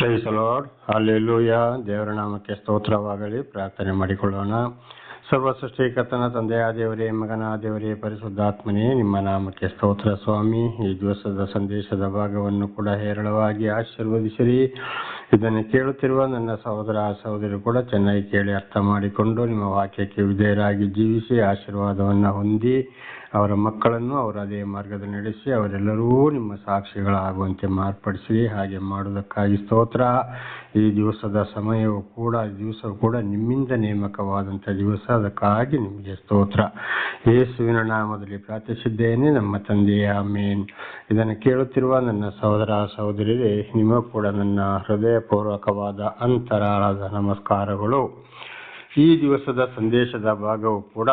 Price lord alleluia ದೇವರ ನಾಮಕ್ಕೆ ಸ್ತೋತ್ರವಾಗಲಿ. ಪ್ರಾರ್ಥನೆ ಮಾಡಿಕೊಳ್ಳೋಣ. ಸರ್ವ ಸೃಷ್ಟಿಕರ್ತನ ತಂದೆಯ ದೇವರೇ ಮಗನ ದೇವರೇ ಪರಿಶುದ್ಧಾತ್ಮನೇ, ನಿಮ್ಮ ನಾಮಕ್ಕೆ ಸ್ತೋತ್ರ ಸ್ವಾಮಿ. ಈ ದಿವಸದ ಸಂದೇಶದ ಭಾಗವನ್ನು ಕೂಡ ಹೇರಳವಾಗಿ ಆಶೀರ್ವದಿಸಿರಿ. ಇದನ್ನು ಕೇಳುತ್ತಿರುವ ನನ್ನ ಸಹೋದರ ಸಹೋದರಿ ಕೂಡ ಚೆನ್ನಾಗಿ ಕೇಳಿ ಅರ್ಥ ಮಾಡಿಕೊಂಡು ನಿಮ್ಮ ವಾಕ್ಯಕ್ಕೆ ವಿಧೇಯರಾಗಿ ಜೀವಿಸಿ ಆಶೀರ್ವಾದವನ್ನು ಹೊಂದಿ ಅವರ ಮಕ್ಕಳನ್ನು ಅವರ ಅದೇ ಮಾರ್ಗದಲ್ಲಿ ನಡೆಸಿ ಅವರೆಲ್ಲರೂ ನಿಮ್ಮ ಸಾಕ್ಷಿಗಳಾಗುವಂತೆ ಮಾರ್ಪಡಿಸಿ ಹಾಗೆ ಮಾಡುವುದಕ್ಕಾಗಿ ಸ್ತೋತ್ರ. ಈ ದಿವಸದ ಸಮಯವು ಕೂಡ ದಿವಸ ಕೂಡ ನಿಮ್ಮಿಂದ ನೇಮಕವಾದಂಥ ದಿವಸ. ಅದಕ್ಕಾಗಿ ನಿಮಗೆ ಸ್ತೋತ್ರ. ಯೇಸುವಿನ ನಾಮದಲ್ಲಿ ಪ್ರಾರ್ಥಿಸಿದ್ದೇನೆ. ನಮ್ಮ ತಂದೆಯ ಮೇನ್ ಇದನ್ನು ಕೇಳುತ್ತಿರುವ ನನ್ನ ಸಹೋದರ ಸಹೋದರಿಗೆ ನಿಮಗೂ ಕೂಡ ನನ್ನ ಹೃದಯಪೂರ್ವಕವಾದ ಅಂತರಾಳದ ನಮಸ್ಕಾರಗಳು. ಈ ದಿವಸದ ಸಂದೇಶದ ಭಾಗವು ಕೂಡ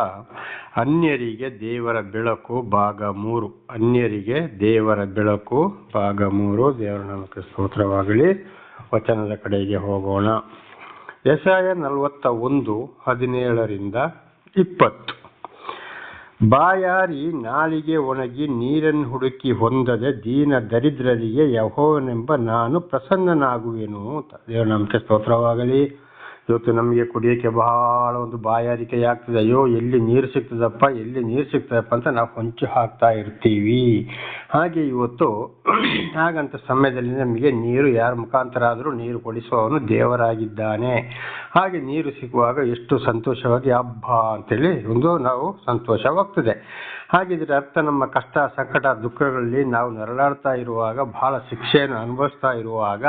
ಅನ್ಯರಿಗೆ ದೇವರ ಬೆಳಕು ಭಾಗ ಮೂರು. ಅನ್ಯರಿಗೆ ದೇವರ ಬೆಳಕು ಭಾಗ ಮೂರು. ದೇವರ ನಾಮಕ್ಕೆ ಸ್ತೋತ್ರವಾಗಲಿ. ವಚನದ ಕಡೆಗೆ ಹೋಗೋಣ. ಎಸಾಯ ನಲವತ್ತ ಒಂದು, ಹದಿನೇಳರಿಂದ ಇಪ್ಪತ್ತು. ಬಾಯಾರಿ ನಾಲಿಗೆ ಒಣಗಿ ನೀರನ್ನು ಹುಡುಕಿ ಹೊಂದದೆ ದೀನ ದರಿದ್ರರಿಗೆ ಯಹೋವನೆಂಬ ನಾನು ಪ್ರಸನ್ನನಾಗುವೆನು ದೇವರ ಸ್ತೋತ್ರವಾಗಲಿ. ಇವತ್ತು ನಮಗೆ ಕುಡಿಯೋಕ್ಕೆ ಬಹಳ ಒಂದು ಬಾಯಾರಿಕೆ ಆಗ್ತದೆ ಅಯ್ಯೋ, ಎಲ್ಲಿ ನೀರು ಸಿಗ್ತದಪ್ಪ, ಎಲ್ಲಿ ನೀರು ಸಿಗ್ತದಪ್ಪ ಅಂತ ನಾವು ಹೊಂಚು ಹಾಕ್ತಾ ಇರ್ತೀವಿ. ಹಾಗೆ ಇವತ್ತು ಹಾಗಂತ ಸಮಯದಲ್ಲಿ ನಮಗೆ ನೀರು ಯಾರ ಮುಖಾಂತರ ಆದರೂ ನೀರು ಕೊಡಿಸುವವನು ದೇವರಾಗಿದ್ದಾನೆ. ಹಾಗೆ ನೀರು ಸಿಗುವಾಗ ಎಷ್ಟು ಸಂತೋಷವಾಗಿ ಹಬ್ಬ ಅಂತೇಳಿ ಒಂದು ನಾವು ಸಂತೋಷವಾಗ್ತದೆ. ಹಾಗಿದ್ರೆ ಅರ್ಥ, ನಮ್ಮ ಕಷ್ಟ, ಸಂಕಟ, ದುಃಖಗಳಲ್ಲಿ ನಾವು ನರಳಾಡ್ತಾ ಇರುವಾಗ, ಬಹಳ ಶಿಕ್ಷೆಯನ್ನು ಅನುಭವಿಸ್ತಾ ಇರುವಾಗ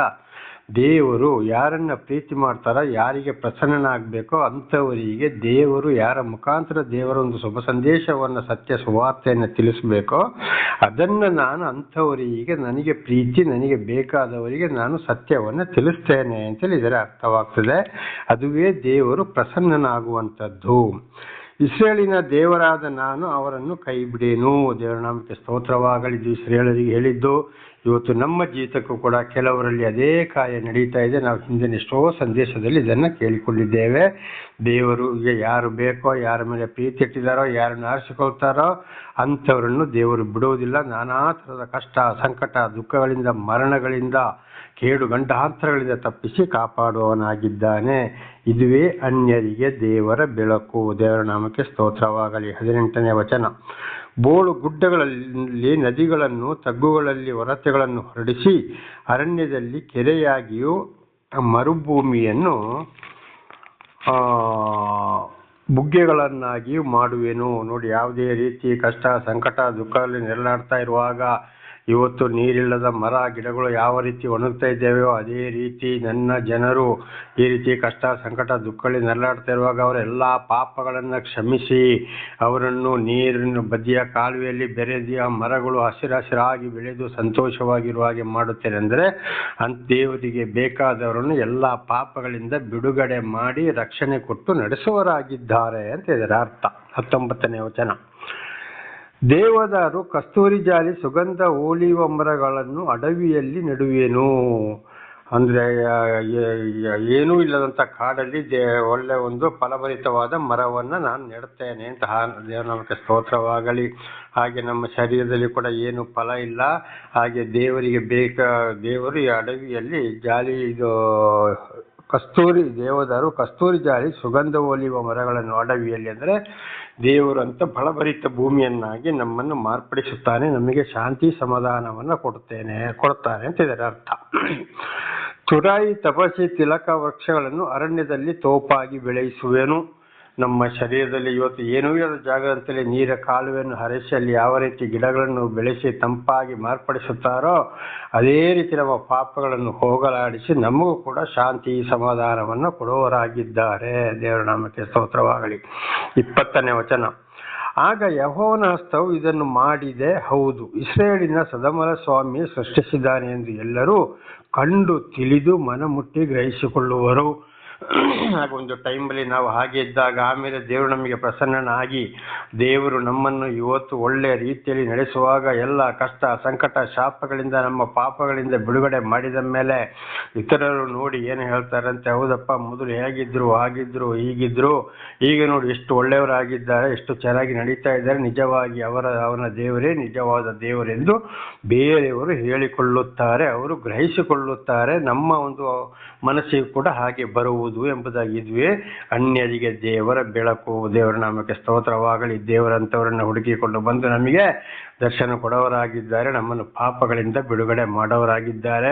ದೇವರು ಯಾರನ್ನ ಪ್ರೀತಿ ಮಾಡ್ತಾರೋ, ಯಾರಿಗೆ ಪ್ರಸನ್ನನಾಗಬೇಕೋ ಅಂಥವರಿಗೆ ದೇವರು ಯಾರ ಮುಖಾಂತರ ದೇವರ ಒಂದು ಶುಭ ಸಂದೇಶವನ್ನು, ಸತ್ಯ ಸುವಾರ್ತೆಯನ್ನು ತಿಳಿಸಬೇಕೋ, ಅದನ್ನು ನಾನು ಅಂಥವರಿಗೆ, ನನಗೆ ಪ್ರೀತಿ, ನನಗೆ ಬೇಕಾದವರಿಗೆ ನಾನು ಸತ್ಯವನ್ನು ತಿಳಿಸ್ತೇನೆ ಅಂತೇಳಿ ಇದರ ಅರ್ಥವಾಗ್ತದೆ. ಅದುವೇ ದೇವರು ಪ್ರಸನ್ನನಾಗುವಂಥದ್ದು. ಇಸ್ರೇಲಿನ ದೇವರಾದ ನಾನು ಅವರನ್ನು ಕೈ ಬಿಡೇನು? ದೇವರ ನಾಮಕ್ಕೆ ಸ್ತೋತ್ರವಾಗಲಿದ್ದು, ಇಸ್ರೇಲರಿಗೆ ಹೇಳಿದ್ದು ಇವತ್ತು ನಮ್ಮ ಜೀವಿತಕ್ಕೂ ಕೂಡ ಕೆಲವರಲ್ಲಿ ಅದೇ ಕಾರ್ಯ ನಡೀತಾ ಇದೆ. ನಾವು ಹಿಂದಿನ ಎಷ್ಟೋ ಸಂದೇಶದಲ್ಲಿ ಇದನ್ನು ಕೇಳಿಕೊಂಡಿದ್ದೇವೆ. ದೇವರಿಗೆ ಯಾರು ಬೇಕೋ, ಯಾರ ಮೇಲೆ ಪ್ರೀತಿ ಇಟ್ಟಿದ್ದಾರೋ, ಯಾರನ್ನು ಆರಿಸಿಕೊಳ್ತಾರೋ ಅಂಥವರನ್ನು ದೇವರು ಬಿಡುವುದಿಲ್ಲ. ನಾನಾ ಥರದ ಕಷ್ಟ, ಸಂಕಟ, ದುಃಖಗಳಿಂದ, ಮರಣಗಳಿಂದ, ಕೇಡು ಗಂಡಾಂತರಗಳಿಂದ ತಪ್ಪಿಸಿ ಕಾಪಾಡುವವನಾಗಿದ್ದಾನೆ. ಇದುವೇ ಅನ್ಯರಿಗೆ ದೇವರ ಬೆಳಕು. ದೇವರ ನಾಮಕ್ಕೆ ಸ್ತೋತ್ರವಾಗಲಿ. ಹದಿನೆಂಟನೇ ವಚನ. ಬೋಳು ಗುಡ್ಡಗಳಲ್ಲಿ ನದಿಗಳನ್ನು, ತಗ್ಗುಗಳಲ್ಲಿ ಹೊರತೆಗಳನ್ನು ಹೊರಡಿಸಿ ಅರಣ್ಯದಲ್ಲಿ ಕೆರೆಯಾಗಿಯೂ ಮರುಭೂಮಿಯನ್ನು ಬುಗ್ಗೆಗಳನ್ನಾಗಿಯೂ ಮಾಡುವೆನು. ನೋಡಿ, ಯಾವುದೇ ರೀತಿ ಕಷ್ಟ, ಸಂಕಟ, ದುಃಖದಲ್ಲಿ ನೆರಳಾಡ್ತಾ ಇರುವಾಗ ಇವತ್ತು ನೀರಿಲ್ಲದ ಮರ, ಗಿಡಗಳು ಯಾವ ರೀತಿ ಒಣಗ್ತಾ ಇದ್ದೇವೆಯೋ ಅದೇ ರೀತಿ ನನ್ನ ಜನರು ಈ ರೀತಿ ಕಷ್ಟ, ಸಂಕಟ ದುಃಖಗಳಲ್ಲಿ ನೆರಳಾಡ್ತಾ ಇರುವಾಗ ಅವರ ಎಲ್ಲ ಪಾಪಗಳನ್ನು ಕ್ಷಮಿಸಿ, ಅವರನ್ನು ನೀರಿನ ಬದಿಯ ಕಾಲುವೆಯಲ್ಲಿ ಬೆರೆದಿಯ ಮರಗಳು ಹಸಿರು ಹಸಿರಾಗಿ ಬೆಳೆದು ಸಂತೋಷವಾಗಿರುವ ಹಾಗೆ ಮಾಡುತ್ತೇನೆ ಅಂದರೆ ಅಂತ ದೇವರಿಗೆ ಬೇಕಾದವರನ್ನು ಎಲ್ಲ ಪಾಪಗಳಿಂದ ಬಿಡುಗಡೆ ಮಾಡಿ ರಕ್ಷಣೆ ಕೊಟ್ಟು ನಡೆಸುವರಾಗಿದ್ದಾರೆ ಅಂತ ಇದರ ಅರ್ಥ. ಹತ್ತೊಂಬತ್ತನೇ ವಚನ. ದೇವದಾರು ಕಸ್ತೂರಿ ಜಾಲಿ ಸುಗಂಧ ಓಲಿವ ಮರಗಳನ್ನು ಅಡವಿಯಲ್ಲಿ ನೆಡುವೇನು. ಅಂದ್ರೆ ಏನೂ ಇಲ್ಲದಂತ ಕಾಡಲ್ಲಿ ಒಳ್ಳೆ ಒಂದು ಫಲಭರಿತವಾದ ಮರವನ್ನ ನಾನು ನೆಡುತ್ತೇನೆ ಅಂತ ದೇವನಾಮಕ್ಕೆ ಸ್ತೋತ್ರವಾಗಲಿ. ಹಾಗೆ ನಮ್ಮ ಶರೀರದಲ್ಲಿ ಕೂಡ ಏನು ಫಲ ಇಲ್ಲ. ಹಾಗೆ ದೇವರಿಗೆ ಬೇಕ, ದೇವರು ಈ ಅಡವಿಯಲ್ಲಿ ಜಾಲಿ, ಇದು ಕಸ್ತೂರಿ ದೇವದಾರು ಕಸ್ತೂರಿ ಜಾರಿ ಸುಗಂಧ ಒಲಿಯುವ ಮರಗಳನ್ನು ಅಡವಿಯಲ್ಲಿ ಅಂದರೆ ದೇವರಂತ ಫಲಭರಿತ ಭೂಮಿಯನ್ನಾಗಿ ನಮ್ಮನ್ನು ಮಾರ್ಪಡಿಸುತ್ತಾನೆ, ನಮಗೆ ಶಾಂತಿ ಸಮಾಧಾನವನ್ನು ಕೊಡುತ್ತೇನೆ ಕೊಡುತ್ತಾನೆ ಅಂತ ಇದರ ಅರ್ಥ. ತುರಾಯಿ ತಪಸಿ ತಿಲಕ ವೃಕ್ಷಗಳನ್ನು ಅರಣ್ಯದಲ್ಲಿ ತೋಪಾಗಿ ಬೆಳೆಸುವೆನು. ನಮ್ಮ ಶರೀರದಲ್ಲಿ ಇವತ್ತು ಏನೂ ಇರದ ಜಾಗದಲ್ಲಿ ನೀರ ಕಾಲುವೆಯನ್ನು ಹರಿಸಿ ಅಲ್ಲಿ ಯಾವ ರೀತಿ ಗಿಡಗಳನ್ನು ಬೆಳೆಸಿ ತಂಪಾಗಿ ಮಾರ್ಪಡಿಸುತ್ತಾರೋ ಅದೇ ರೀತಿ ನಮ್ಮ ಪಾಪಗಳನ್ನು ಹೋಗಲಾಡಿಸಿ ನಮಗೂ ಕೂಡ ಶಾಂತಿ ಸಮಾಧಾನವನ್ನು ಕೊಡುವರಾಗಿದ್ದಾರೆ ದೇವರ ನಾಮಕ್ಕೆ ಸ್ತೋತ್ರವಾಗಲಿ. ಇಪ್ಪತ್ತನೇ ವಚನ. ಆಗ ಯಹೋವನ ಹಸ್ತವು ಇದನ್ನು ಮಾಡಿದೆ. ಹೌದು ಇಸ್ರೇಲಿನ ಸದಮಲ ಸ್ವಾಮಿ ಸೃಷ್ಟಿಸಿದ್ದಾನೆ ಎಂದು ಎಲ್ಲರೂ ಕಂಡು ತಿಳಿದು ಮನಮುಟ್ಟಿ ಗ್ರಹಿಸಿಕೊಳ್ಳುವರು. ಆಗ ಒಂದು ಟೈಮಲ್ಲಿ ನಾವು ಹಾಗೆ ಇದ್ದಾಗ ಆಮೇಲೆ ದೇವರು ನಮಗೆ ಪ್ರಸನ್ನನಾಗಿ ದೇವರು ನಮ್ಮನ್ನು ಇವತ್ತು ಒಳ್ಳೆಯ ರೀತಿಯಲ್ಲಿ ನಡೆಸುವಾಗ ಎಲ್ಲ ಕಷ್ಟ, ಸಂಕಟ, ಶಾಪಗಳಿಂದ, ನಮ್ಮ ಪಾಪಗಳಿಂದ ಬಿಡುಗಡೆ ಮಾಡಿದ ಮೇಲೆ ಇತರರು ನೋಡಿ ಏನು ಹೇಳ್ತಾರಂತೆ, ಹೌದಪ್ಪ, ಮೊದಲು ಹೇಗಿದ್ರು, ಹಾಗಿದ್ರು, ಹೀಗಿದ್ರು, ಈಗ ನೋಡಿ ಎಷ್ಟು ಒಳ್ಳೆಯವರಾಗಿದ್ದಾರೆ, ಎಷ್ಟು ಚೆನ್ನಾಗಿ ನಡೀತಾ ಇದ್ದಾರೆ, ನಿಜವಾಗಿ ಅವರ, ಅವನ ದೇವರೇ ನಿಜವಾದ ದೇವರೆಂದು ಬೇರೆಯವರು ಹೇಳಿಕೊಳ್ಳುತ್ತಾರೆ, ಅವರು ಗ್ರಹಿಸಿಕೊಳ್ಳುತ್ತಾರೆ, ನಮ್ಮ ಒಂದು ಮನಸ್ಸಿಗೆ ಕೂಡ ಹಾಗೆ ಬರುವುದು. ಎಂಬುದಾಗಿದ್ವಿ ಅನ್ಯರಿಗೆ ದೇವರ ಬೆಳಕು, ದೇವರ ನಾಮಕ್ಕೆ ಸ್ತೋತ್ರವಾಗಲಿ ದೇವರಂಥವರನ್ನು ಹುಡುಕಿಕೊಂಡು ಬಂದು ನಮಗೆ ದರ್ಶನ ಕೊಡವರಾಗಿದ್ದಾರೆ. ನಮ್ಮನ್ನು ಪಾಪಗಳಿಂದ ಬಿಡುಗಡೆ ಮಾಡೋರಾಗಿದ್ದಾರೆ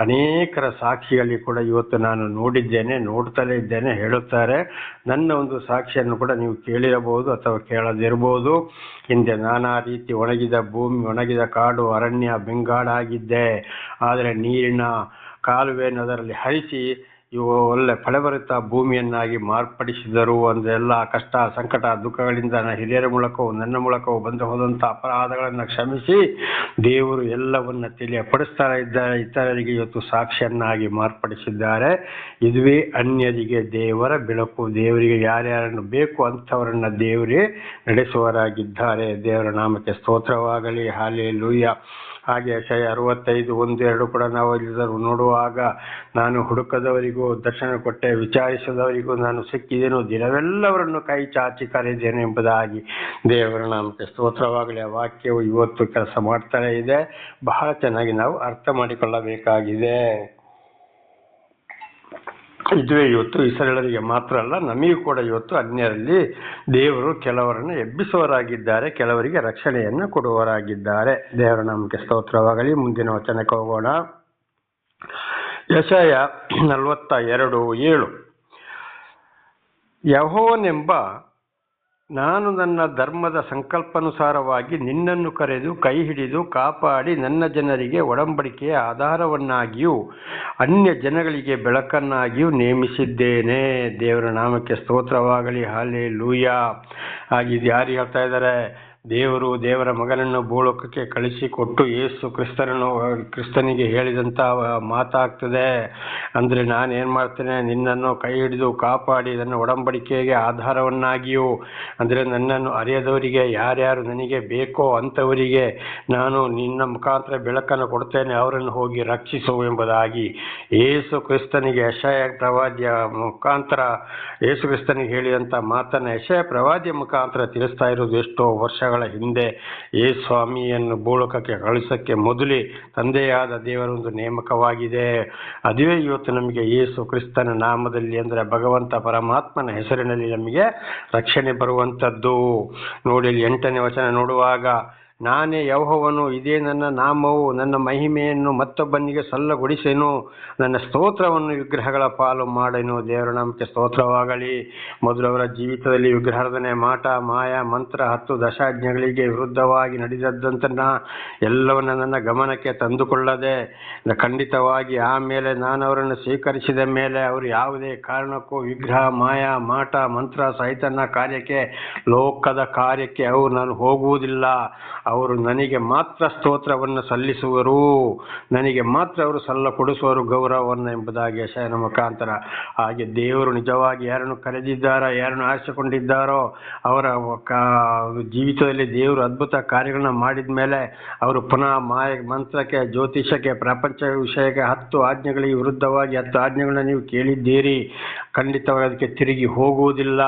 ಅನೇಕರ ಸಾಕ್ಷಿಯಲ್ಲಿ ಕೂಡ ಇವತ್ತು ನಾನು ನೋಡಿದ್ದೇನೆ, ನೋಡ್ತಲೇ ಇದ್ದೇನೆ, ಹೇಳುತ್ತಾರೆ. ನನ್ನ ಒಂದು ಸಾಕ್ಷಿಯನ್ನು ಕೂಡ ನೀವು ಕೇಳಿರಬಹುದು ಅಥವಾ ಕೇಳದಿರಬಹುದು. ಹಿಂದೆ ನಾನಾ ರೀತಿ ಒಣಗಿದ ಭೂಮಿ, ಒಣಗಿದ ಕಾಡು, ಅರಣ್ಯ, ಬೆಂಗಾಡಾಗಿದ್ದೆ. ಆದರೆ ನೀರಿನ ಕಾಲುವೆಯನ್ನು ಅದರಲ್ಲಿ ಹರಿಸಿ ಇವು ಒಳ್ಳೆ ಫಲಭರಿತ ಭೂಮಿಯನ್ನಾಗಿ ಮಾರ್ಪಡಿಸಿದರು ಅಂದ್ರೆ ಎಲ್ಲ ಕಷ್ಟ, ಸಂಕಟ, ದುಃಖಗಳಿಂದ ಹಿರಿಯರ ಮೂಲಕವೂ, ನನ್ನ ಮೂಲಕವೂ ಬಂದು ಹೋದಂಥ ಅಪರಾಧಗಳನ್ನು ಕ್ಷಮಿಸಿ ದೇವರು ಎಲ್ಲವನ್ನ ತಿಳಿಯಪಡಿಸ್ತಾ ಇದ್ದಾರೆ ಇತರರಿಗೆ ಇವತ್ತು ಸಾಕ್ಷಿಯನ್ನಾಗಿ ಮಾರ್ಪಡಿಸಿದ್ದಾರೆ. ಇದುವೇ ಅನ್ಯರಿಗೆ ದೇವರ ಬೆಳಕು, ದೇವರಿಗೆ ಯಾರ್ಯಾರನ್ನು ಬೇಕು ಅಂಥವರನ್ನು ದೇವರೇ ನಡೆಸುವರಾಗಿದ್ದಾರೆ ದೇವರ ನಾಮಕ್ಕೆ ಸ್ತೋತ್ರವಾಗಲಿ ಹಾಲೆ ಲೂಯ್ಯ ಹಾಗೆ ಶಯ ಅರವತ್ತೈದು, ಒಂದೆರಡು ಕೂಡ ನಾವು ಎಲ್ಲರೂ ನೋಡುವಾಗ ನಾನು ಹುಡುಕದವರಿಗೂ, ದರ್ಶನ ಕೊಟ್ಟೆ, ವಿಚಾರಿಸದವರಿಗೂ ನಾನು ಸಿಕ್ಕಿದೇನೋ, ದಿನವೆಲ್ಲವರನ್ನು ಕೈ ಚಾಚಿ ಕರೆದೇನೆ ಎಂಬುದಾಗಿ ದೇವರ ನಾಮಕ್ಕೆ ಸ್ತೋತ್ರವಾಗಲಿ. ಆ ವಾಕ್ಯವು ಇವತ್ತು ಕೆಲಸ ಮಾಡ್ತಾನೆ ಇದೆ. ಬಹಳ ಚೆನ್ನಾಗಿ ನಾವು ಅರ್ಥ ಮಾಡಿಕೊಳ್ಳಬೇಕಾಗಿದೆ. ಇದುವೇ ಇವತ್ತು ಇಸ್ರೇಲರಿಗೆ ಮಾತ್ರ ಅಲ್ಲ, ನಮಗೂ ಕೂಡ ಇವತ್ತು ಅನ್ಯರಲ್ಲಿ ದೇವರು ಕೆಲವರನ್ನು ಎಬ್ಬಿಸುವರಾಗಿದ್ದಾರೆ ಕೆಲವರಿಗೆ ರಕ್ಷಣೆಯನ್ನು ಕೊಡುವರಾಗಿದ್ದಾರೆ ದೇವರ ನಮಗೆ ಸ್ತೋತ್ರವಾಗಲಿ. ಮುಂದಿನ ವಚನಕ್ಕೆ ಹೋಗೋಣ. ಯಶಯ ನಲವತ್ತ ಎರಡು ಏಳು. ಯಹೋನೆಂಬ ನಾನು ನನ್ನ ಧರ್ಮದ ಸಂಕಲ್ಪಾನುಸಾರವಾಗಿ ನಿನ್ನನ್ನು ಕರೆದು ಕೈ ಹಿಡಿದು ಕಾಪಾಡಿ ನನ್ನ ಜನರಿಗೆ ಒಡಂಬಡಿಕೆಯ ಆಧಾರವನ್ನಾಗಿಯೂ ಅನ್ಯ ಜನಗಳಿಗೆ ಬೆಳಕನ್ನಾಗಿಯೂ ನೇಮಿಸಿದ್ದೇನೆ. ದೇವರ ನಾಮಕ್ಕೆ ಸ್ತೋತ್ರವಾಗಲಿ. ಹಾಲೆ ಲೂಯ ಹಾಗಿದು ಯಾರು ಹೇಳ್ತಾ ಇದ್ದಾರೆ? ದೇವರು ದೇವರ ಮಗನನ್ನು ಭೂಲೋಕಕ್ಕೆ ಕಳಿಸಿಕೊಟ್ಟು ಯೇಸು ಕ್ರಿಸ್ತನನ್ನು, ಕ್ರಿಸ್ತನಿಗೆ ಹೇಳಿದಂಥ ಮಾತಾಗ್ತದೆ. ಅಂದರೆ ನಾನೇನು ಮಾಡ್ತೇನೆ? ನಿನ್ನನ್ನು ಕೈ ಹಿಡಿದು ಕಾಪಾಡಿ, ನನ್ನ ಒಡಂಬಡಿಕೆಗೆ ಆಧಾರವನ್ನಾಗಿಯೂ. ಅಂದರೆ ನನ್ನನ್ನು ಅರಿಯದವರಿಗೆ, ಯಾರ್ಯಾರು ನನಗೆ ಬೇಕೋ ಅಂಥವರಿಗೆ ನಾನು ನಿನ್ನ ಮುಖಾಂತರ ಬೆಳಕನ್ನು ಕೊಡ್ತೇನೆ. ಅವರನ್ನು ಹೋಗಿ ರಕ್ಷಿಸು ಎಂಬುದಾಗಿ ಯೇಸು ಕ್ರಿಸ್ತನಿಗೆ ಯಶಯ ಪ್ರವಾದ್ಯ ಮುಖಾಂತರ, ಯೇಸು ಕ್ರಿಸ್ತನಿಗೆ ಹೇಳಿದಂಥ ಮಾತನ್ನು ಯಶಯ ಪ್ರವಾದ್ಯ ಮುಖಾಂತರ ತಿಳಿಸ್ತಾ ಇರೋದು ಎಷ್ಟೋ ವರ್ಷಗಳ ಹಿಂದೆ ಏ ಸ್ವಾಮಿಯನ್ನು ಭೂಲೋಕಕ್ಕೆ ಕಳಿಸೋಕ್ಕೆ ಮೊದಲೇ ತಂದೆಯಾದ ದೇವರೊಂದು ನೇಮಕವಾಗಿದೆ. ಅದುವೇ ಇವತ್ತು ನಮಗೆ ಯೇಸು ಕ್ರಿಸ್ತನ ನಾಮದಲ್ಲಿ ಅಂದರೆ ಭಗವಂತ ಪರಮಾತ್ಮನ ಹೆಸರಿನಲ್ಲಿ ನಮಗೆ ರಕ್ಷಣೆ ಬರುವಂಥದ್ದು. ನೋಡಿ ಎಂಟನೇ ವಚನ ನೋಡುವಾಗ ನಾನೇ ಯೌಹವನು, ಇದೇ ನನ್ನ ನಾಮವು, ನನ್ನ ಮಹಿಮೆಯನ್ನು ಮತ್ತೊಬ್ಬನಿಗೆ ಸಲ್ಲಗೊಡಿಸೆನು. ನನ್ನ ಸ್ತೋತ್ರವನ್ನು ವಿಗ್ರಹಗಳ ಪಾಲು ಮಾಡೆನು. ದೇವರ ನಾಮಕ್ಕೆ ಸ್ತೋತ್ರವಾಗಲಿ. ಮೊದಲು ಅವರ ಜೀವಿತದಲ್ಲಿ ವಿಗ್ರಹಾರ್ಧನೆ ಮಾಟ, ಮಾಯ, ಮಂತ್ರ, ಹತ್ತು ದಶಾಜ್ಞೆಗಳಿಗೆ ವಿರುದ್ಧವಾಗಿ ನಡೆದದ್ದಂತನ್ನ ಎಲ್ಲವನ್ನ ನನ್ನ ಗಮನಕ್ಕೆ ತಂದುಕೊಳ್ಳದೆ, ಖಂಡಿತವಾಗಿ ಆಮೇಲೆ ನಾನು ಅವರನ್ನು ಸ್ವೀಕರಿಸಿದ ಮೇಲೆ ಅವರು ಯಾವುದೇ ಕಾರಣಕ್ಕೂ ವಿಗ್ರಹ, ಮಾಯ, ಮಾಟ, ಮಂತ್ರ ಸಹಿತನ ಕಾರ್ಯಕ್ಕೆ, ಲೋಕದ ಕಾರ್ಯಕ್ಕೆ ಅವರು ನಾನು ಹೋಗುವುದಿಲ್ಲ. ಅವರು ನನಗೆ ಮಾತ್ರ ಸ್ತೋತ್ರವನ್ನು ಸಲ್ಲಿಸುವರು, ನನಗೆ ಮಾತ್ರ ಅವರು ಸಲ್ಲ ಕೊಡಿಸುವರು ಗೌರವವನ್ನು ಎಂಬುದಾಗಿ ಯಶಯನ ಮುಖಾಂತರ. ಹಾಗೆ ದೇವರು ನಿಜವಾಗಿ ಯಾರನ್ನು ಕರೆದಿದ್ದಾರೋ, ಯಾರನ್ನು ಆರಿಸಿಕೊಂಡಿದ್ದಾರೋ, ಅವರ ಜೀವಿತದಲ್ಲಿ ದೇವರು ಅದ್ಭುತ ಕಾರ್ಯಗಳನ್ನ ಮಾಡಿದ ಮೇಲೆ ಅವರು ಪುನಃ ಮಾಯ, ಮಂತ್ರಕ್ಕೆ ಜ್ಯೋತಿಷಕ್ಕೆ ಪ್ರಪಂಚ ವಿಷಯಕ್ಕೆ ಹತ್ತು ಆಜ್ಞೆಗಳಿಗೆ ವಿರುದ್ಧವಾಗಿ ಹತ್ತು ಆಜ್ಞೆಗಳನ್ನ ನೀವು ಕೇಳಿದ್ದೀರಿ. ಖಂಡಿತವಾಗಿ ಅದಕ್ಕೆ ತಿರುಗಿ ಹೋಗುವುದಿಲ್ಲ.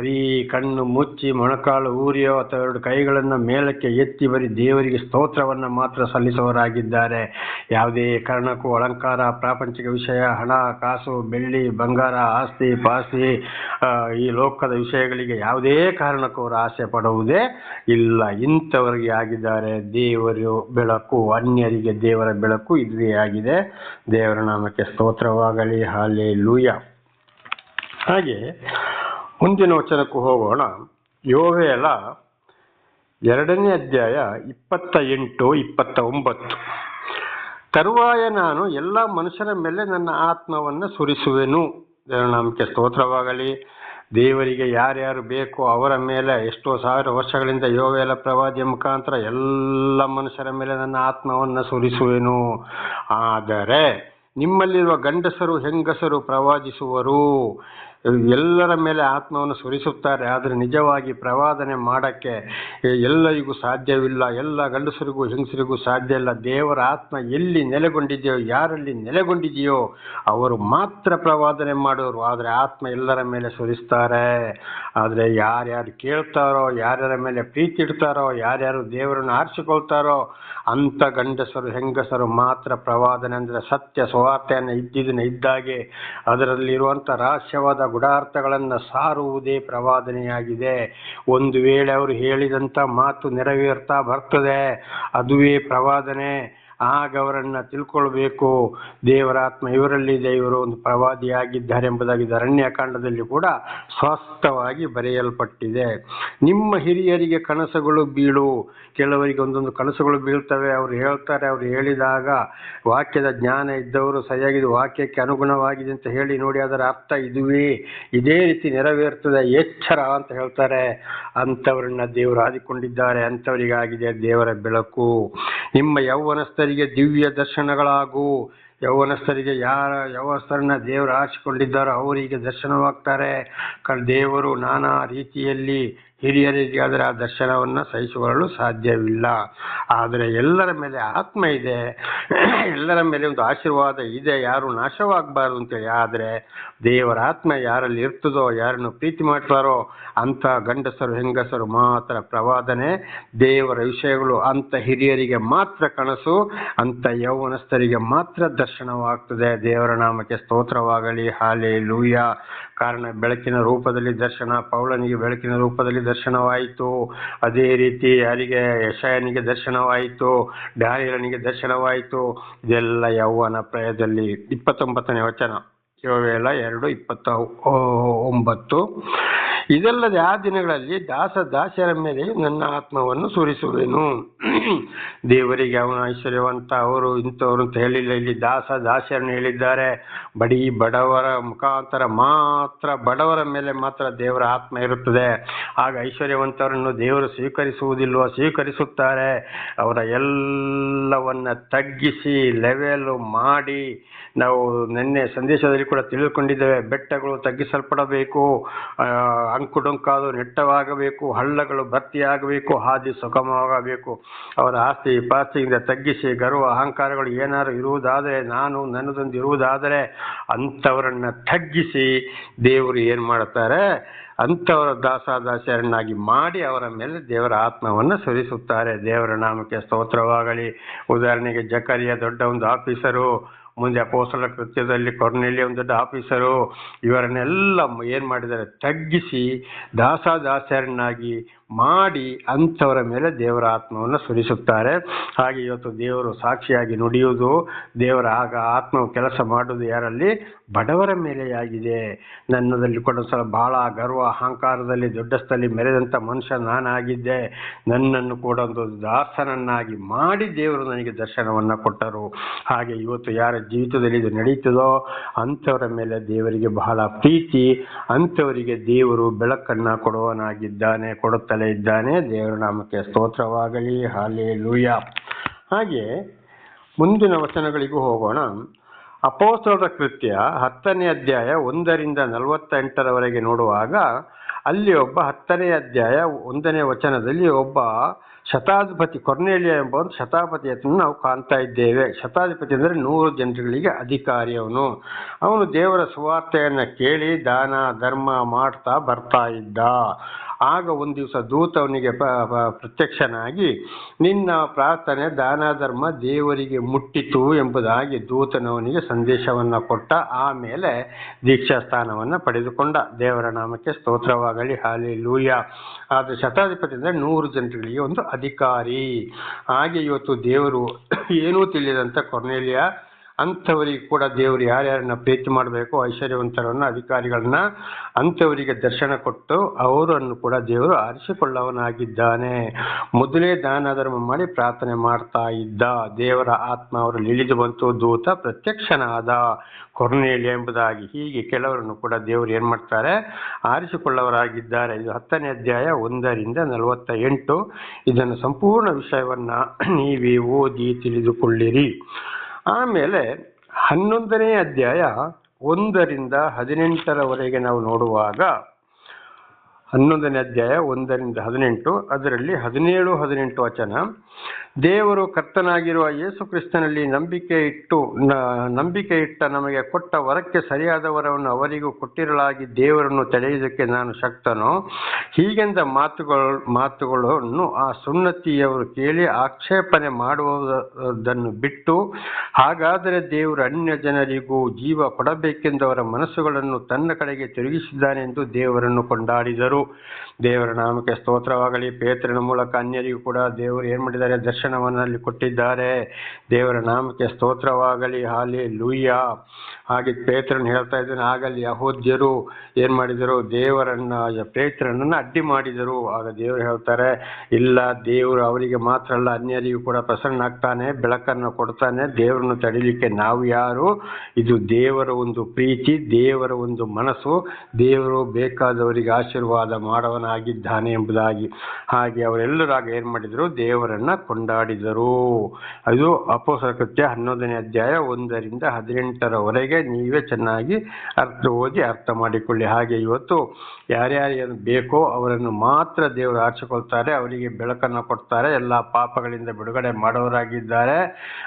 ಬರೀ ಕಣ್ಣು ಮುಚ್ಚಿ ಮೊಣಕಾಲು ಊರಿಯೋ ಅಥವಾ ಎರಡು ಕೈಗಳನ್ನು ಮೇಲಕ್ಕೆ ಎತ್ತಿ ಬರೀ ದೇವರಿಗೆ ಸ್ತೋತ್ರವನ್ನು ಮಾತ್ರ ಸಲ್ಲಿಸುವವರಾಗಿದ್ದಾರೆ. ಯಾವುದೇ ಕಾರಣಕ್ಕೂ ಅಲಂಕಾರ, ಪ್ರಾಪಂಚಿಕ ವಿಷಯ, ಹಣ, ಕಾಸು, ಬೆಳ್ಳಿ, ಬಂಗಾರ, ಆಸ್ತಿ, ಪಾಸ್ತಿ ಈ ಲೋಕದ ವಿಷಯಗಳಿಗೆ ಯಾವುದೇ ಕಾರಣಕ್ಕೂ ಅವರು ಆಸೆ ಪಡುವುದೇ ಇಲ್ಲ. ಇಂಥವರಿಗೆ ಆಗಿದ್ದಾರೆ. ದೇವರು ಬೆಳಕು, ಅನ್ಯರಿಗೆ ದೇವರ ಬೆಳಕು ಇದೇ ಆಗಿದೆ. ದೇವರ ನಾಮಕ್ಕೆ ಸ್ತೋತ್ರವಾಗಲಿ. ಹಾಲೆ ಲೂಯ ಹಾಗೆ ಮುಂದಿನ ವಚನಕ್ಕೂ ಹೋಗೋಣ. ಯೋವೇಲ ಎರಡನೇ ಅಧ್ಯಾಯ ಇಪ್ಪತ್ತ ಎಂಟು ಇಪ್ಪತ್ತ ಒಂಬತ್ತು ತರುವಾಯ ನಾನು ಎಲ್ಲ ಮನುಷ್ಯರ ಮೇಲೆ ನನ್ನ ಆತ್ಮವನ್ನು ಸುರಿಸುವೆನು. ನಮಗೆ ಸ್ತೋತ್ರವಾಗಲಿ. ದೇವರಿಗೆ ಯಾರ್ಯಾರು ಬೇಕೋ ಅವರ ಮೇಲೆ ಎಷ್ಟೋ ಸಾವಿರ ವರ್ಷಗಳಿಂದ ಯೋವೇಲ ಪ್ರವಾದಿಯ ಮುಖಾಂತರ ಎಲ್ಲ ಮನುಷ್ಯರ ಮೇಲೆ ನನ್ನ ಆತ್ಮವನ್ನು ಸುರಿಸುವೆನು. ಆದರೆ ನಿಮ್ಮಲ್ಲಿರುವ ಗಂಡಸರು ಹೆಂಗಸರು ಪ್ರವಾದಿಸುವರು? ಎಲ್ಲರ ಮೇಲೆ ಆತ್ಮವನ್ನು ಸುರಿಸುತ್ತಾರೆ, ಆದರೆ ನಿಜವಾಗಿ ಪ್ರವಾದನೆ ಮಾಡಕ್ಕೆ ಎಲ್ಲರಿಗೂ ಸಾಧ್ಯವಿಲ್ಲ, ಎಲ್ಲ ಗಂಡಸರಿಗೂ ಹೆಂಗಸರಿಗೂ ಸಾಧ್ಯ ಇಲ್ಲ. ದೇವರ ಆತ್ಮ ಎಲ್ಲಿ ನೆಲೆಗೊಂಡಿದೆಯೋ, ಯಾರಲ್ಲಿ ನೆಲೆಗೊಂಡಿದೆಯೋ, ಅವರು ಮಾತ್ರ ಪ್ರವಾದನೆ ಮಾಡೋರು, ಆದರೆ ಆತ್ಮ ಎಲ್ಲರ ಮೇಲೆ ಸುರಿಸ್ತಾರೆ. ಆದರೆ ಯಾರ್ಯಾರು ಕೇಳ್ತಾರೋ, ಯಾರ್ಯಾರ ಮೇಲೆ ಪ್ರೀತಿ ಇಡ್ತಾರೋ, ಯಾರ್ಯಾರು ದೇವರನ್ನು ಆರಿಸಿಕೊಳ್ತಾರೋ, ಅಂಥ ಗಂಡಸರು, ಹೆಂಗಸರು ಮಾತ್ರ ಪ್ರವಾದನೆ ಅಂದರೆ ಸತ್ಯ ಸ್ವಾರ್ಥೆಯನ್ನು ಇದ್ದಿದ್ದನ್ನು ಇದ್ದಾಗೆ ಅದರಲ್ಲಿರುವಂಥ ರಹಸ್ಯವಾದ ಗುಡಾರ್ಥಗಳನ್ನು ಸಾರುವುದೇ ಪ್ರವಾದನೆಯಾಗಿದೆ. ಒಂದು ವೇಳೆ ಅವರು ಹೇಳಿದಂಥ ಮಾತು ನೆರವೇರ್ತಾ ಬರ್ತದೆ ಅದುವೇ ಪ್ರವಾದನೆ. ಆಗ ಅವರನ್ನು ತಿಳ್ಕೊಳ್ಬೇಕು. ದೇವರಾತ್ಮ ಇವರಲ್ಲಿದೆ ಇವರು ಒಂದು ಪ್ರವಾದಿಯಾಗಿದ್ದಾರೆ ಎಂಬುದಾಗಿ ಅರಣ್ಯಕಾಂಡದಲ್ಲಿ ಕೂಡ ಸ್ಪಷ್ಟವಾಗಿ ಬರೆಯಲ್ಪಟ್ಟಿದೆ. ನಿಮ್ಮ ಹಿರಿಯರಿಗೆ ಕನಸುಗಳು ಬೀಳು. ಕೆಲವರಿಗೆ ಒಂದೊಂದು ಕನಸುಗಳು ಬೀಳ್ತವೆ. ಅವರು ಹೇಳ್ತಾರೆ, ಅವರು ಹೇಳಿದಾಗ ವಾಕ್ಯದ ಜ್ಞಾನ ಇದ್ದವರು ಸರಿಯಾಗಿ ಇದು ವಾಕ್ಯಕ್ಕೆ ಅನುಗುಣವಾಗಿದೆ ಅಂತ ಹೇಳಿ ನೋಡಿ, ಅದರ ಅರ್ಥ ಇದುವೇ. ಇದೇ ರೀತಿ ನೆರವೇರ್ತದೆ, ಎಚ್ಚರ ಅಂತ ಹೇಳ್ತಾರೆ. ಅಂಥವರನ್ನ ದೇವರು ಆದಿಕೊಂಡಿದ್ದಾರೆ, ಅಂಥವರಿಗಾಗಿದೆ ದೇವರ ಬೆಳಕು. ನಿಮ್ಮ ಯೌವನಸ್ಥರಿಗೆ ದಿವ್ಯ ದರ್ಶನಗಳಾಗು. ಯೌವನಸ್ಥರಿಗೆ ಯಾರ ಯೌವನಸ್ಥರನ್ನ ದೇವರು ಆರಿಸಿಕೊಂಡಿದ್ದಾರೋ ಅವರಿಗೆ ದರ್ಶನವಾಗ್ತಾರೆ. ಕ ದೇವರು ನಾನಾ ರೀತಿಯಲ್ಲಿ ಹಿರಿಯರಿಗೆ ಆದರೆ ಆ ದರ್ಶನವನ್ನು ಸಹಿಸಿಕೊಳ್ಳಲು ಸಾಧ್ಯವಿಲ್ಲ. ಆದರೆ ಎಲ್ಲರ ಮೇಲೆ ಆತ್ಮ ಇದೆ. ಎಲ್ಲರ ಮೇಲೆ ಒಂದು ಆಶೀರ್ವಾದ ಇದೆ. ಯಾರು ನಾಶವಾಗಬಾರ್ದು ಅಂತೇಳಿ ಆದರೆ ದೇವರ ಆತ್ಮ ಯಾರಲ್ಲಿ ಇರ್ತದೋ, ಯಾರನ್ನು ಪ್ರೀತಿ ಮಾಡ್ತಾರೋ ಅಂಥ ಗಂಡಸರು, ಹೆಂಗಸರು ಮಾತ್ರ ಪ್ರವಾದನೆ. ದೇವರ ವಿಷಯಗಳು ಅಂಥ ಹಿರಿಯರಿಗೆ ಮಾತ್ರ ಕನಸು. ಅಂಥ ಯೌವನಸ್ಥರಿಗೆ ಮಾತ್ರ ದರ್ಶನವಾಗ್ತದೆ. ದೇವರ ನಾಮಕ್ಕೆ ಸ್ತೋತ್ರವಾಗಲಿ. ಹಾಲೆ ಲೂಯ ಕಾರಣ ಬೆಳಕಿನ ರೂಪದಲ್ಲಿ ದರ್ಶನ ಪೌಳನಿಗೆ ಬೆಳಕಿನ ರೂಪದಲ್ಲಿ ದರ್ಶನವಾಯಿತು. ಅದೇ ರೀತಿ ಯಾರಿಗೆ ಯಶಯನಿಗೆ ದರ್ಶನವಾಯಿತು. ಡ್ಯಾನಿಯಲನಿಗೆ ದರ್ಶನವಾಯಿತು. ಇದೆಲ್ಲ ಯೌವನ ಪ್ರಯದಲ್ಲಿ ಇಪ್ಪತ್ತೊಂಬತ್ತನೇ ವಚನ. ಯೋವೇಲ ಎರಡು ಇಪ್ಪತ್ತ ಒಂಬತ್ತು. ಇದಲ್ಲದೆ ಆ ದಿನಗಳಲ್ಲಿ ದಾಸ ದಾಸರ ಮೇಲೆ ನನ್ನ ಆತ್ಮವನ್ನು ಸುರಿಸುವೆನು. ದೇವರಿಗೆ ಅವನ ಐಶ್ವರ್ಯವಂತ ಅವರು ಇಂಥವರು ಅಂತ ಹೇಳಿಲ್ಲ. ಇಲ್ಲಿ ದಾಸ ದಾಸರನ್ನು ಹೇಳಿದ್ದಾರೆ. ಬಡೀ ಬಡವರ ಮುಖಾಂತರ ಮಾತ್ರ ಬಡವರ ಮೇಲೆ ಮಾತ್ರ ದೇವರ ಆತ್ಮ ಇರುತ್ತದೆ. ಆಗ ಐಶ್ವರ್ಯವಂತರನ್ನು ದೇವರು ಸ್ವೀಕರಿಸುವುದಿಲ್ವ? ಸ್ವೀಕರಿಸುತ್ತಾರೆ. ಅವರ ಎಲ್ಲವನ್ನ ತಗ್ಗಿಸಿ ಲೆವೆಲ್ ಮಾಡಿ ನಾವು ನಿನ್ನೆ ಸಂದೇಶದಲ್ಲಿ ಕೂಡ ತಿಳಿದುಕೊಂಡಿದ್ದೇವೆ. ಬೆಟ್ಟಗಳು ತಗ್ಗಿಸಲ್ಪಡಬೇಕು. ಅಂಕುಡೊಂಕಾದು ನೆಟ್ಟವಾಗಬೇಕು, ಹಳ್ಳಗಳು ಭರ್ತಿಯಾಗಬೇಕು, ಹಾದಿ ಸುಗಮವಾಗಬೇಕು. ಅವರ ಆಸ್ತಿ ಪಾಸ್ತಿಯಿಂದ ತಗ್ಗಿಸಿ ಗರ್ವ ಅಹಂಕಾರಗಳು ಏನಾದ್ರು ಇರುವುದಾದರೆ, ನಾನು ನನ್ನದೊಂದು ಇರುವುದಾದರೆ ಅಂಥವರನ್ನು ತಗ್ಗಿಸಿ ದೇವರು ಏನು ಮಾಡ್ತಾರೆ ಅಂಥವರ ದಾಸಾದಾಸರನ್ನಾಗಿ ಮಾಡಿ ಅವರ ಮೇಲೆ ದೇವರ ಆತ್ಮವನ್ನು ಸುರಿಸುತ್ತಾರೆ. ದೇವರ ನಾಮಕ್ಕೆ ಸ್ತೋತ್ರವಾಗಲಿ. ಉದಾಹರಣೆಗೆ ಜಕರಿಯ ದೊಡ್ಡ ಒಂದು ಆಫೀಸರು ಮುಂದೆ ಅಪೋಸಲ ಕೃತ್ಯದಲ್ಲಿ ಕೊರ್ನೆಲಿ ಒಂದು ದೊಡ್ಡ ಆಫೀಸರು ಇವರನ್ನೆಲ್ಲ ಏನು ಮಾಡಿದ್ದಾರೆ? ತಗ್ಗಿಸಿ ದಾಸಾದಾಸರನ್ನಾಗಿ ಮಾಡಿ ಅಂಥವರ ಮೇಲೆ ದೇವರ ಆತ್ಮವನ್ನು ಸುರಿಸುತ್ತಾರೆ. ಹಾಗೆ ಇವತ್ತು ದೇವರು ಸಾಕ್ಷಿಯಾಗಿ ನುಡಿಯುವುದು, ದೇವರ ಆಗ ಆತ್ಮವು ಕೆಲಸ ಮಾಡುವುದು ಯಾರಲ್ಲಿ? ಬಡವರ ಮೇಲೆಯಾಗಿದೆ ನನ್ನದಲ್ಲಿ ಕೂಡ ಸಲ ಬಹಳ ಗರ್ವ, ಅಹಂಕಾರದಲ್ಲಿ ದೊಡ್ಡಸ್ಥಲ್ಲಿ ಮೆರೆದಂಥ ಮನುಷ್ಯ ನಾನಾಗಿದ್ದೆ. ನನ್ನನ್ನು ಕೂಡ ಒಂದು ದಾಸನನ್ನಾಗಿ ಮಾಡಿ ದೇವರು ನನಗೆ ದರ್ಶನವನ್ನು ಕೊಟ್ಟರು. ಹಾಗೆ ಇವತ್ತು ಯಾರ ಜೀವಿತದಲ್ಲಿ ಇದು ನಡೀತದೋ, ಅಂಥವರ ಮೇಲೆ ದೇವರಿಗೆ ಬಹಳ ಪ್ರೀತಿ, ಅಂಥವರಿಗೆ ದೇವರು ಬೆಳಕನ್ನು ಕೊಡುವನಾಗಿದ್ದಾನೆ ಕೊಡುತ್ತಲೇ ಇದ್ದಾನೆ ದೇವರ ನಾಮಕ್ಕೆ ಸ್ತೋತ್ರವಾಗಲಿ. ಹಾಲೆ ಲೂಯ ಹಾಗೆ ಮುಂದಿನ ವಚನಗಳಿಗೂ ಹೋಗೋಣ. ಅಪೋಸ್ತಲರ ಕೃತ್ಯ ಹತ್ತನೇ ಅಧ್ಯಾಯ ಒಂದರಿಂದ ನಲವತ್ತೆಂಟರವರೆಗೆ ನೋಡುವಾಗ ಅಲ್ಲಿ ಒಬ್ಬ ಹತ್ತನೇ ಅಧ್ಯಾಯ ಒಂದನೇ ವಚನದಲ್ಲಿ ಒಬ್ಬ ಶತಾಧಿಪತಿ ಕೊರ್ನೇಲಿಯ ಎಂಬ ಒಂದು ಶತಾಧಿಪತಿಯನ್ನು ನಾವು ಕಾಣ್ತಾ ಇದ್ದೇವೆ. ಶತಾಧಿಪತಿ ಅಂದರೆ ನೂರು ಜನರುಗಳಿಗೆ ಅಧಿಕಾರಿ ಅವನು. ಅವನು ದೇವರ ಸುವಾರ್ತೆಯನ್ನು ಕೇಳಿ ದಾನ, ಧರ್ಮ ಮಾಡ್ತಾ ಬರ್ತಾ ಇದ್ದ. ಆಗ ಒಂದು ದಿವಸ ದೂತವನಿಗೆ ಪ್ರತ್ಯಕ್ಷನಾಗಿ, ನಿನ್ನ ಪ್ರಾರ್ಥನೆ ದಾನ ಧರ್ಮ ದೇವರಿಗೆ ಮುಟ್ಟಿತು ಎಂಬುದಾಗಿ ದೂತನವನಿಗೆ ಸಂದೇಶವನ್ನು ಕೊಟ್ಟ. ಆಮೇಲೆ ದೀಕ್ಷಾ ಸ್ಥಾನವನ್ನು ಪಡೆದುಕೊಂಡ. ದೇವರ ನಾಮಕ್ಕೆ ಸ್ತೋತ್ರವಾಗಲಿ. ಹಾಲಿ ಲೂಯ ಆದ ಶತಾಧಿಪತಿ ಅಂದರೆ ನೂರು ಜನರಿಗೆ ಒಂದು ಅಧಿಕಾರಿ. ಹಾಗೆ ಇವತ್ತು ದೇವರು ಏನೂ ತಿಳಿಯದಂತ ಕೊರ್ನೇಲಿಯ ಅಂಥವರಿಗೆ ಕೂಡ ದೇವರು ಯಾರ್ಯಾರನ್ನ ಪ್ರೀತಿ ಮಾಡಬೇಕು ಐಶ್ವರ್ಯವಂತರನ್ನ, ಅಧಿಕಾರಿಗಳನ್ನ ಅಂಥವರಿಗೆ ದರ್ಶನ ಕೊಟ್ಟು ಅವರನ್ನು ಕೂಡ ದೇವರು ಆರಿಸಿಕೊಳ್ಳವನಾಗಿದ್ದಾನೆ. ಮೊದಲೇ ದಾನ ಧರ್ಮ ಮಾಡಿ ಪ್ರಾರ್ಥನೆ ಮಾಡ್ತಾ ಇದ್ದ ದೇವರ ಆತ್ಮ ಅವರಲ್ಲಿ ಇಳಿದು ಬಂತು, ದೂತ ಪ್ರತ್ಯಕ್ಷನಾದ ಕೊರ್ನೇಲಿ ಎಂಬುದಾಗಿ ಹೀಗೆ ಕೆಲವರನ್ನು ಕೂಡ ದೇವರು ಏನು ಮಾಡ್ತಾರೆ? ಆರಿಸಿಕೊಳ್ಳವರಾಗಿದ್ದಾರೆ. ಇದು ಹತ್ತನೇ ಅಧ್ಯಾಯ ಒಂದರಿಂದ ನಲವತ್ತ ಎಂಟು ಇದನ್ನು ಸಂಪೂರ್ಣ ವಿಷಯವನ್ನ ನೀವೇ ಓದಿ ತಿಳಿದುಕೊಳ್ಳಿರಿ. ಆಮೇಲೆ ಹನ್ನೊಂದನೇ ಅಧ್ಯಾಯ ಒಂದರಿಂದ ಹದಿನೆಂಟರವರೆಗೆ ನಾವು ನೋಡುವಾಗ ಹನ್ನೊಂದನೇ ಅಧ್ಯಾಯ ಒಂದರಿಂದ ಹದಿನೆಂಟು, ಅದರಲ್ಲಿ ಹದಿನೇಳು, ಹದಿನೆಂಟು ವಚನ. ದೇವರು ಕರ್ತನಾಗಿರುವ ಯೇಸು ಕ್ರಿಸ್ತನಲ್ಲಿ ನಂಬಿಕೆ ಇಟ್ಟು ನಂಬಿಕೆ ಇಟ್ಟ ನಮಗೆ ಕೊಟ್ಟ ವರಕ್ಕೆ ಸರಿಯಾದ ವರವನ್ನು ಅವರಿಗೂ ಕೊಟ್ಟಿರಲಾಗಿ ದೇವರನ್ನು ತಡೆಯುವುದಕ್ಕೆ ನಾನು ಶಕ್ತನು. ಹೀಗೆಂದ ಮಾತುಗಳು, ಮಾತುಗಳನ್ನು ಆ ಸುನ್ನತಿಯವರು ಕೇಳಿ ಆಕ್ಷೇಪಣೆ ಮಾಡುವುದನ್ನು ಬಿಟ್ಟು, ಹಾಗಾದರೆ ದೇವರು ಅನ್ಯ ಜನರಿಗೂ ಜೀವ ಕೊಡಬೇಕೆಂದವರ ಮನಸ್ಸುಗಳನ್ನು ತನ್ನ ಕಡೆಗೆ ತಿರುಗಿಸಿದ್ದಾನೆಂದು ದೇವರನ್ನು ಕೊಂಡಾಡಿದರು. ದೇವರ ನಾಮಕ್ಕೆ ಸ್ತೋತ್ರವಾಗಲಿ. ಪೇತ್ರನ ಮೂಲಕ ಅನ್ಯರಿಗೂ ಕೂಡ ದೇವರು ಏನು ಮಾಡಿದ್ದಾರೆ? ದರ್ಶನವನ್ನಲ್ಲಿ ಕೊಟ್ಟಿದ್ದಾರೆ. ದೇವರ ನಾಮಕ್ಕೆ ಸ್ತೋತ್ರವಾಗಲಿ. ಹಾಲಿ ಲೂಯ್ಯ ಹಾಗೆ ಪೇತ್ರನ್ ಹೇಳ್ತಾ ಇದ್ದಾನೆ, ಆಗಲಿ ಯಹೋದ್ಯರು ಏನು ಮಾಡಿದರು? ದೇವರನ್ನ, ಪೇತ್ರನನ್ನು ಅಡ್ಡಿ ಮಾಡಿದರು. ಆಗ ದೇವರು ಹೇಳ್ತಾರೆ, ಇಲ್ಲ, ದೇವರು ಅವರಿಗೆ ಮಾತ್ರ ಅಲ್ಲ, ಅನ್ಯರಿಗೂ ಕೂಡ ಪ್ರಸನ್ನ ಆಗ್ತಾನೆ, ಬೆಳಕನ್ನು ಕೊಡ್ತಾನೆ. ದೇವರನ್ನು ತಡಿಲಿಕ್ಕೆ ನಾವು ಯಾರು? ಇದು ದೇವರ ಒಂದು ಪ್ರೀತಿ, ದೇವರ ಒಂದು ಮನಸ್ಸು. ದೇವರು ಬೇಕಾದವರಿಗೆ ಆಶೀರ್ವಾದ ಮಾಡವನಾಗಿದ್ದಾನೆ ಎಂಬುದಾಗಿ. ಹಾಗೆ ಅವರೆಲ್ಲರಾಗ ಏನು ಮಾಡಿದರು? ದೇವರನ್ನ ಕೊಂಡಾಡಿದರು. ಅದು ಅಪೋಸರ ಕೃತ್ಯ ಹನ್ನೊಂದನೇ ಅಧ್ಯಾಯ ಒಂದರಿಂದ ಹದಿನೆಂಟರವರೆಗೆ ನೀವೇ ಚೆನ್ನಾಗಿ ಅರ್ಥ ಓದಿ ಅರ್ಥ ಮಾಡಿಕೊಳ್ಳಿ. ಹಾಗೆ ಇವತ್ತು ಯಾರ್ಯಾರು ಬೇಕೋ ಅವರನ್ನು ಮಾತ್ರ ದೇವರು ಆರಿಸಿಕೊಳ್ತಾರೆ. ಅವರಿಗೆ ಬೆಳಕನ್ನು ಕೊಡ್ತಾರೆ. ಎಲ್ಲ ಪಾಪಗಳಿಂದ ಬಿಡುಗಡೆ ಮಾಡೋರಾಗಿದ್ದಾರೆ.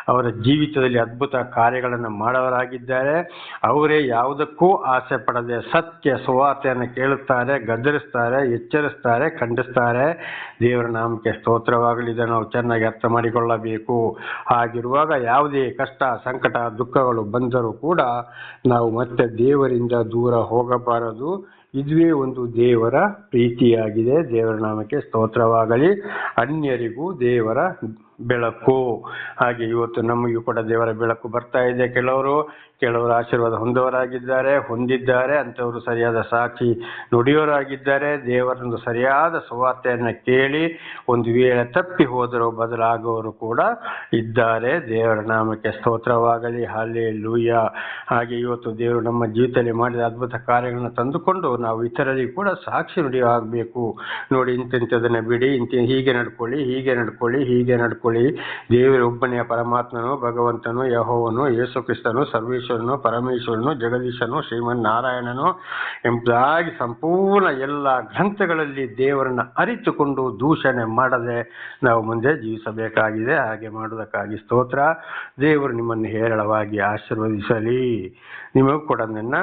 ಅವರ ಜೀವಿತದಲ್ಲಿ ಅದ್ಭುತ ಕಾರ್ಯಗಳನ್ನು ಮಾಡೋರಾಗಿದ್ದಾರೆ. ಅವರೇ ಯಾವುದಕ್ಕೂ ಆಸೆ ಪಡದೆ ಸತ್ಯ ಸುವಾರ್ತೆಯನ್ನು ಕೇಳುತ್ತಾರೆ, ಗದರಿಸ್ತಾರೆ. ಎಚ್ಚರಿಸ್ತಾರೆ ಖಂಡಿಸ್ತಾರೆ. ದೇವರ ನಾಮಕ್ಕೆ ಸ್ತೋತ್ರವಾಗಲಿ ಇದನ್ನು ನಾವು ಚೆನ್ನಾಗಿ ಅರ್ಥ ಮಾಡಿಕೊಳ್ಳಬೇಕು. ಹಾಗಿರುವಾಗ ಯಾವುದೇ ಕಷ್ಟ, ಸಂಕಟ, ದುಃಖಗಳು ಬಂದರೂ ಕೂಡ ನಾವು ಮತ್ತೆ ದೇವರಿಂದ ದೂರ ಹೋಗಬಾರದು. ಇದುವೇ ಒಂದು ದೇವರ ಪ್ರೀತಿಯಾಗಿದೆ. ದೇವರ ನಾಮಕ್ಕೆ ಸ್ತೋತ್ರವಾಗಲಿ. ಅನ್ಯರಿಗೂ ದೇವರ ಬೆಳಕು. ಹಾಗೆ ಇವತ್ತು ನಮಗೂ ಕೂಡ ದೇವರ ಬೆಳಕು ಬರ್ತಾ ಇದೆ. ಕೆಲವರು ಕೆಲವರು ಆಶೀರ್ವಾದ ಹೊಂದವರಾಗಿದ್ದಾರೆ, ಹೊಂದಿದ್ದಾರೆ, ಅಂಥವರು ಸರಿಯಾದ ಸಾಕ್ಷಿ ನುಡಿಯೋರಾಗಿದ್ದಾರೆ. ದೇವರನ್ನು ಸರಿಯಾದ ಸುವಾರ್ತೆಯನ್ನು ಕೇಳಿ ಒಂದು ವೇಳೆ ತಪ್ಪಿ ಹೋದರೂ ಬದಲಾಗುವವರು ಕೂಡ ಇದ್ದಾರೆ. ದೇವರ ನಾಮಕ್ಕೆ ಸ್ತೋತ್ರವಾಗಲಿ. ಹಾಲೆ ಲೂಯ ಹಾಗೆ ಇವತ್ತು ದೇವರು ನಮ್ಮ ಜೀವಿತದಲ್ಲಿ ಮಾಡಿದ ಅದ್ಭುತ ಕಾರ್ಯಗಳನ್ನು ತಂದುಕೊಂಡು ನಾವು ಇತರರಿಗೆ ಕೂಡ ಸಾಕ್ಷಿ ನುಡಿಯಾಗಬೇಕು. ನೋಡಿ, ಇಂತಿಂಥದನ್ನು ಬಿಡಿ. ಇಂತ, ಹೀಗೆ ನಡ್ಕೊಳ್ಳಿ ಹೀಗೆ ನಡ್ಕೊಳ್ಳಿ ಹೀಗೆ ನಡ್ಕೊಳ್ಳಿ. ದೇವರ ಒಬ್ಬನೇ ಪರಮಾತ್ಮನು, ಭಗವಂತನು, ಯಹೋವನು, ಯೇಸು ಕ್ರಿಸ್ತನು ಸರ್ವೇಶ್ವರನು ಪರಮೇಶ್ವರನು ಜಗದೀಶನು ಶ್ರೀಮನ್ ನಾರಾಯಣನು ಎಂಬುದಾಗಿ ಸಂಪೂರ್ಣ ಎಲ್ಲ ಗ್ರಂಥಗಳಲ್ಲಿ ದೇವರನ್ನ ಅರಿತುಕೊಂಡು ದೂಷಣೆ ಮಾಡದೆ ನಾವು ಮುಂದೆ ಜೀವಿಸಬೇಕಾಗಿದೆ. ಹಾಗೆ ಮಾಡುವುದಕ್ಕಾಗಿ ಸ್ತೋತ್ರ. ದೇವರು ನಿಮ್ಮನ್ನು ಹೇರಳವಾಗಿ ಆಶೀರ್ವದಿಸಲಿ. ನಿಮಗೂ ಕೂಡ ನನ್ನ